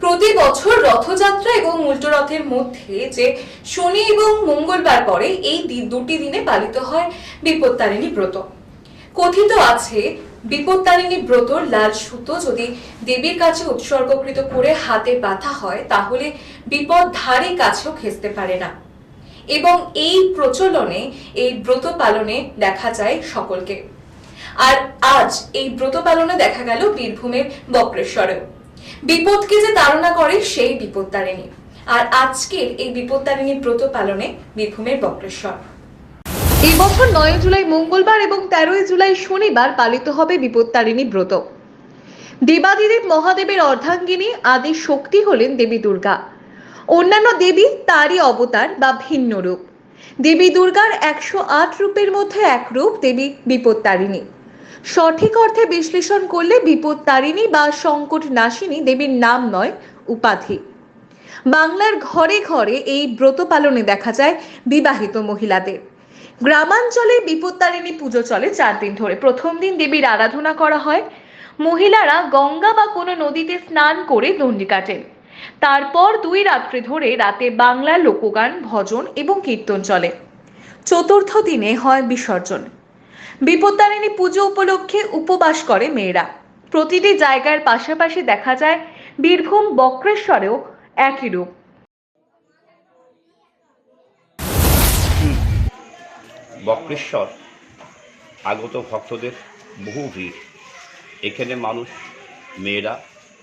প্রতি বছর রথযাত্রা এবং উল্টো রথের মধ্যে যে শনি এবং মঙ্গলবার পরে এই দুটি দিনে পালিত হয় বিপত্তারিণী ব্রত। কথিত আছে, বিপত্তারিণী ব্রতর লাল সুতো যদি দেবীর কাছে উৎসর্গকৃত করে হাতে বাঁধা হয়, তাহলে বিপদ ধারে কাছেও খেসতে পারে না। এবং এই প্রচলনে, এই ব্রত পালনে দেখা যায় সকলকে। আর আজ এই ব্রত পালনে দেখা গেল বীরভূমের বক্রেশ্বরেও। বিপদকে যে তাড়না করে সেই বিপত্তারিণী আর আজকের এই বিপত্তারিণী ব্রত পালনে বীরভূমের বক্রেশ্বর। এই বছর নয় জুলাই মঙ্গলবার এবং তেরোই জুলাই শনিবার পালিত হবে বিপত্তারিণী ব্রত। দেবাদিদেব মহাদেবের অর্ধাঙ্গিনী আদি শক্তি হলেন দেবী দুর্গা। অন্যান্য দেবী তারই অবতার বা ভিন্ন রূপ। দেবী দুর্গার একশো আট রূপের মধ্যে এক রূপ দেবী বিপত্তারিণী সঠিক অর্থে বিশ্লেষণ করলে বিপত্তারিণী বা সংকট নাশিনী দেবীর নাম নয়, উপাধি। বাংলার ঘরে ঘরে এই ব্রত পালনে দেখা যায় বিবাহিত মহিলাদের। গ্রামাঞ্চলে বিপত্তারিণী পুজো চলে চার দিন ধরে। প্রথম দিন দেবীর আরাধনা করা হয়। মহিলারা গঙ্গা বা কোনো নদীতে স্নান করে দণ্ডি কাটেন। তারপর দুই রাত্রি ধরে রাতে বাংলা লোকগান, ভজন এবং কীর্তন চলে। চতুর্থ দিনে হয় বিসর্জন। বিপত্তারিণী পুজো উপলক্ষে উপবাস করে মেয়েরা প্রতিটি জায়গার পাশাপাশি দেখা যায় বীরভূম বক্রেশ্বরেও একই রূপ বক্রেশ্বর আগত ভক্তদের বহু ভিড় এখানে মানুষ মেয়েরা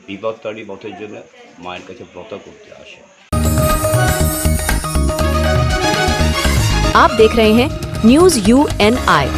বিপত্তারী ব্রতের জন্য মায়ের কাছে ব্রত করতে আসে आप देख रहे हैं न्यूज यू एन आई